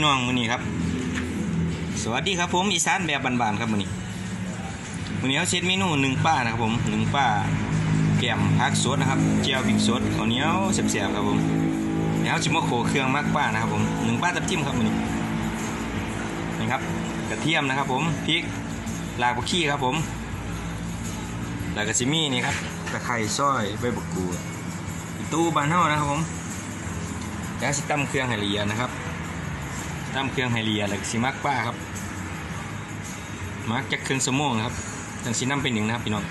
พี่น้องมือนี้ครับ สวัสดีครับผมอีสานแบบบานๆครับมือนี้มือนี้เขาเซตเมนูหนึ่งป้านะครับผมหนึ่งป้าแกมผักสดนะครับเจียวพริกสดข้าวเหนียวแซ่บๆครับผมเดี๋ยวเขาจะมาโขเครื่องมากป้านะครับผมหนึ่งป้าตับจิ้มครับมือนี้นี่ครับกระเทียมนะครับ ผมพริกรากผักชีครับผมแล้วก็ซิมี่นี่ครับตะไคร้ซอยใบบักกูดตู้บานเฮานะครับผมแล้วสิตั้มเครื่องไฮเลียดนะครับ ตั้มเครื่องไฮเลียดแล้วก็สิมักป้าครับมักจากเครื่องสมองนะครับจังสีน้ำเป็นหนึ่งนะครับพี่น้อง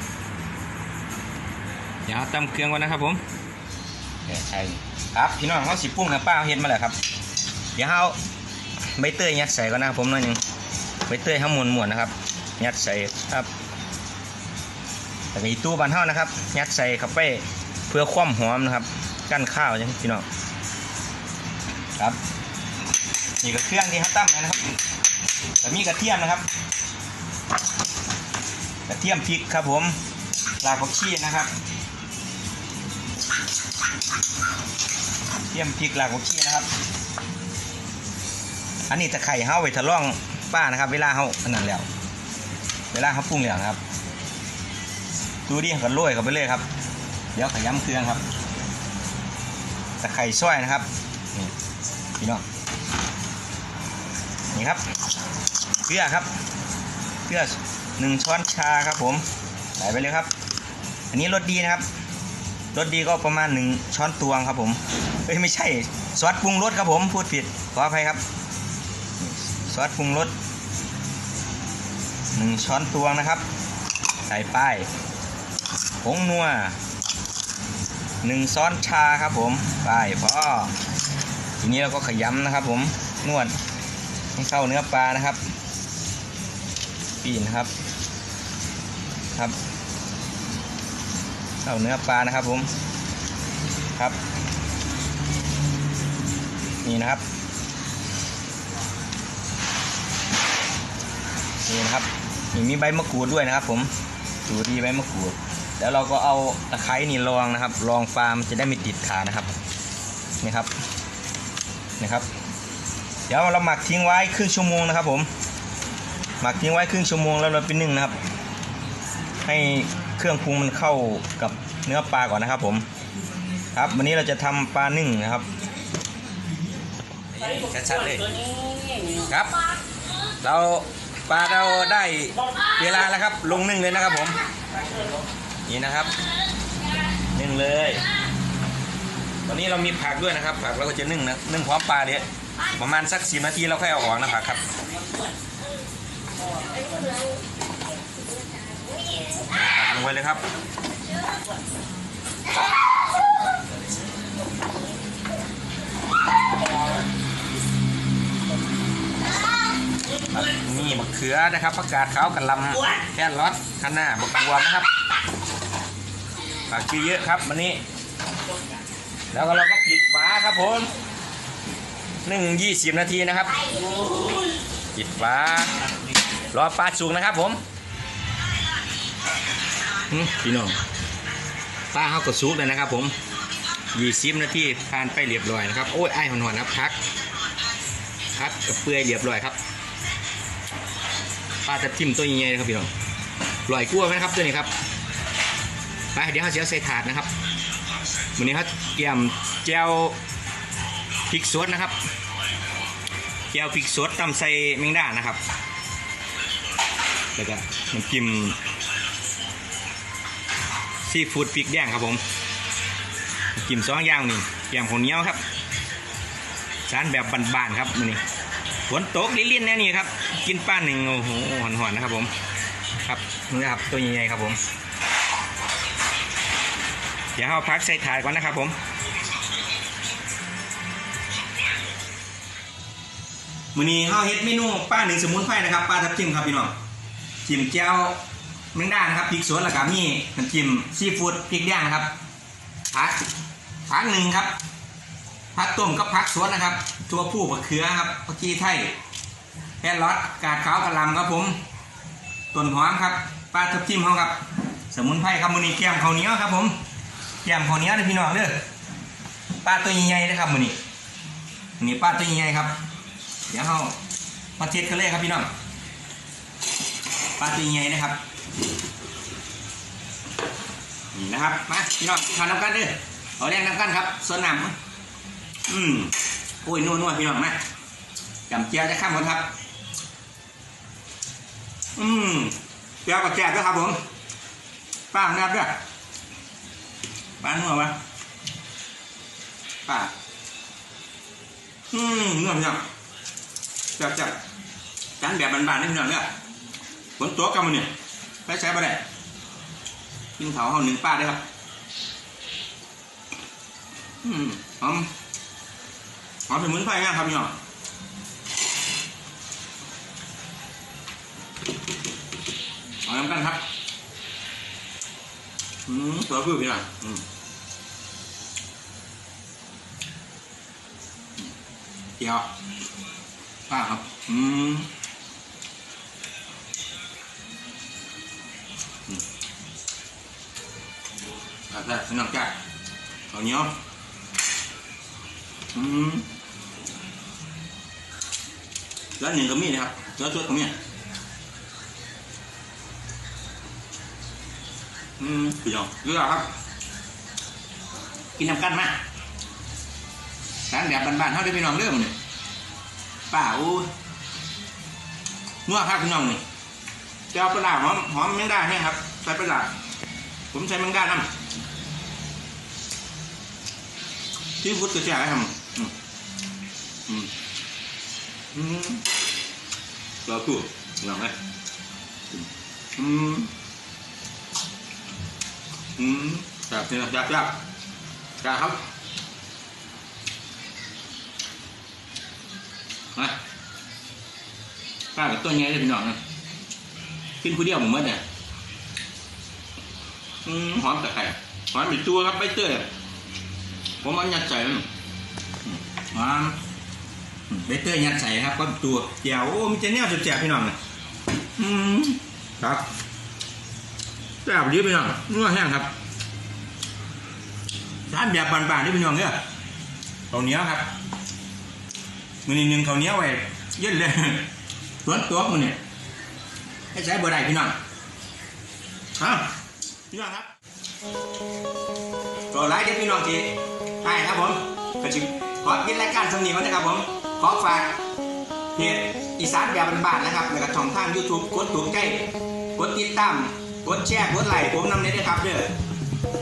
เดี๋ยวตั้มเครื่องก่อนนะครับผมใช่ครับพี่น้องเขาสิปรุ้งนะป้าเห็นมาแล้วครับ เดี๋ยวเขาใบเตยยัดใส่ก่อนนะครับผมหน่อยหนึงใบเตยเขาหมุนหมุนนะครับ ยัดใส่ครับแต่มีตู้บานเท่านะครับ ยัดใส่เข้าไปเพื่อความหอมนะครับ กั้นข้าวใช่ไหมพี่น้องครับ นี่ก็เครื่องที่เขาตั้มนะครับแต่มีกระเทียมนะครับ กระเทียมพริกครับผมรากผักชีนะครับเทียมพริกรากผักชีนะครับ อันนี้ตะไคร่เฮาไว้ทะล่องป้านะครับ เวลาเฮาอันนั้นแล้ว เวลาเขาปรุงแล้วนะครับดูดิกันโรยเข้าไปเลยครับ เดี๋ยวขยำเครื่องครับตะไคร่ซอยนะครับนี่พี่น้อง นี่ครับเกลือครับเกลือหนึ่งช้อนชาครับผมใส่ไปเลยครับ อันนี้รสดีนะครับรสดีก็ประมาณหนึ่งช้อนตวงครับผมเอ้ยไม่ใช่ซอสปรุงรสครับผมพูดผิดขออภัยครับซอสปรุงรสหนึ่งช้อนตวงนะครับ ใส่ไปผงนัวหนึ่งช้อนชาครับผมไปพอทีนี้เราก็ขยำนะครับผมนวด ให้เข้าเนื้อปลานะครับ ปีนครับ ครับ เข้าเนื้อปลานะครับผม ครับ นี่นะครับ นี่นะครับนี่มีใบมะกรูดด้วยนะครับ ผมดูดีใบมะกรูด แล้วเราก็เอาตะไคร้นี่รองนะครับรองฟาร์มจะได้ไม่ติดขานะครับ นี่ครับนี่ครับ เดี๋ยวเราหมักทิ้งไว้ครึ่งชั่วโมงนะครับ ผม หมักทิ้งไว้ครึ่งชั่วโมงแล้วเราไปนึ่งนะครับ ให้เครื่องปรุงมันเข้ากับเนื้อปลาก่อนนะครับผม ครับวันนี้เราจะทำปลานึ่งนะครับชัดๆเลยครับ เราปลาเราได้เวลาแล้วครับ ลงนึ่งเลยนะครับผม นี่นะครับนึ่งเลย ตอนนี้เรามีผักด้วยนะครับ ผักเราก็จะนึ่งนะนึ่งพร้อมปลาเดี๋ยว ประมาณสักสินาทีเราค่อยเอาออกนะผักครับลงไปเลยครับนี่มะเขือนะครับผักกาดขาวกะลำแค่รอทคะน้าบักบัวนะครับผักชีเยอะครับวันนี้ แล้วก็เราก็ปิดฝาครับผม นึ่งยี่สิบนาทีนะครับปิดฝารอปลาสุกนะครับผมพี่น้องปลาเขาก็สุกเลยนะครับ ผมยี่สิบนาทีผ่านไปเรียบร้อยนะครับโอ้ยไอ้หอนๆนะครับพักพักกับเปื่อยเรียบร้อยครับปลาจะทิ่มตัวใหญ่ๆนะครับพี่น้องลอยกลัวไหมครับตัวนี้ครับไปเดี๋ยวเขาเสียใส่ถาดนะครับวันนี้เขาเตรียมแจวพริกสดนะครับ แจวพริกสดตำใส่แมงดานะครับ แล้วก็น้ำจิ้มซีฟู้ดพริกแดงครับผมน้ำจิ้มสองอย่างนี่แกมข้าวเนี้ยวครับจานแบบบานๆครับนี้ฝนตกลิ้นๆแน่นี่ครับ กินป้าหนึ่งโอ้โหหอนๆนะครับผม ครับนี่ครับตัวใหญ่ๆครับผม เดี๋ยวเราพักใส่ถ่ายก่อนนะครับผม มื้อนี้เฮาเฮ็ดเมนูป้าหนึ่งสมุนไพรนะครับป้าทับทิมครับพี่น้องจิ้มแจ่วแมงดานะครับพริกสวนแล้วก็มีน้ำจิ้มซีฟู้ดพริกแดงนะครับผักผักหนึ่งครับผักต้มกับผักสวนนะครับตัวผู้มะเขือครับผักชีไทยแครอทกาดขาวกระลำครับผมต้นหอมครับปลาทับทิมเขาครับสมุนไพรครับมือนี้แกมข้าวเหนียวครับผมแกมข้าวเหนียวนะพี่น้องเด้อปลาตัวใหญ่ๆนะครับมือนี้นี้ปลาตัวใหญ่ครับ เดี๋ยวเรามาเทสกันเลยครับพี่น้องปลาตีใหญ่นะครับ นี่นะครับ มาพี่น้องทานน้ำกันเด้อเอาแรงน้ำกันครับ ส่วนน้ำอืมโอ้ยนัวๆพี่น้องมาจำเจียวจะข้ามคนครับ อืมเจียวกับแจกด้วยครับผมป้าของนับด้วยป้านัวปะป้าอืมนัวพี่น้อง จับจับจานแบบบานๆนี่พี่น้องเนี่ยฝนตัวกันมันเนี่ยไปใช้ไปได้กินเขาเขาหนึ่งป้าได้ครับ อืมหอมหอมสมุนไพรงามครับพี่น้องเอาน้ำกันครับ อืมตัวคือพี่น้องอืมเดี๋ยว ป้าครับ อืมอืมอะได้พี่น้องจ้าเอาเหนียวอืมแล้วหนึ่งก็มีนะครับแล้วชุดก็มีอืมพี่น้องเลือกครับ กินน้ำกันมาร้านแบบบ้านๆเท่าที่พี่น้องเรื่องนี่ ป้าอู้นัวครับพี่น้องนี่จะเจ้าปลาหอมหอมแมงดาเนี่ยครับ ใส่ปลาผมใช้แมงดาน้ำที่พุทธกระจายทำอืมอืมเราคู่ลองไหมอืมอืมจับเนี่ยจับจับจับครับ มาป้ากับต้นไงเลยพี่น้องนะกินผู้เดียวผมเมื่อเนี่ยหอมตะไคร้หอมเป็นตัวครับใบเตยผมเอายัดใส่หอมใบเตยยัดใส่ครับก็ตัวเจียวโอ้มีจะแนวแสบๆพี่น้องนะอืมครับแซ่บดีพี่น้องนัวแห้งครับทานแบบบานๆนี่พี่น้องเนี่ยข้าวเหนียวครับ มือนี้หนึ่งข้าเนี้ยไว้เย็นเลยสวนตัวมันเนี่ยให้ใช้บ่ได้พี่น้องฮะพี่น้องครับก็ไลค์เด็กพี่น้องทีใช่ครับผมก็จิขอกินรายการสำนีก่อนะครับผม ขอฝากเพจอีสานแบบบ้านๆนะครับแล้วก็ช่องทาง YouTube กดถูกใจกดติดตามกดแชร์กดไลค์ผมนำเน้ด้วยครับเด้อ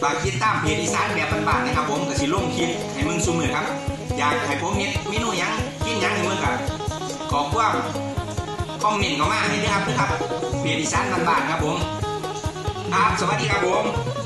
ฝากติดตามเพจอีสานแบบบ้านๆนะครับผมก็สิลงคลิปให้มึงซุมือครับ อยากให้ผมเห็นเมนูหยังกิน ความคอมเมนต์เข้ามาให้ด้วยครับด้วยครับเพจอีสานบ้านๆครับผมครับสวัสดีครับผม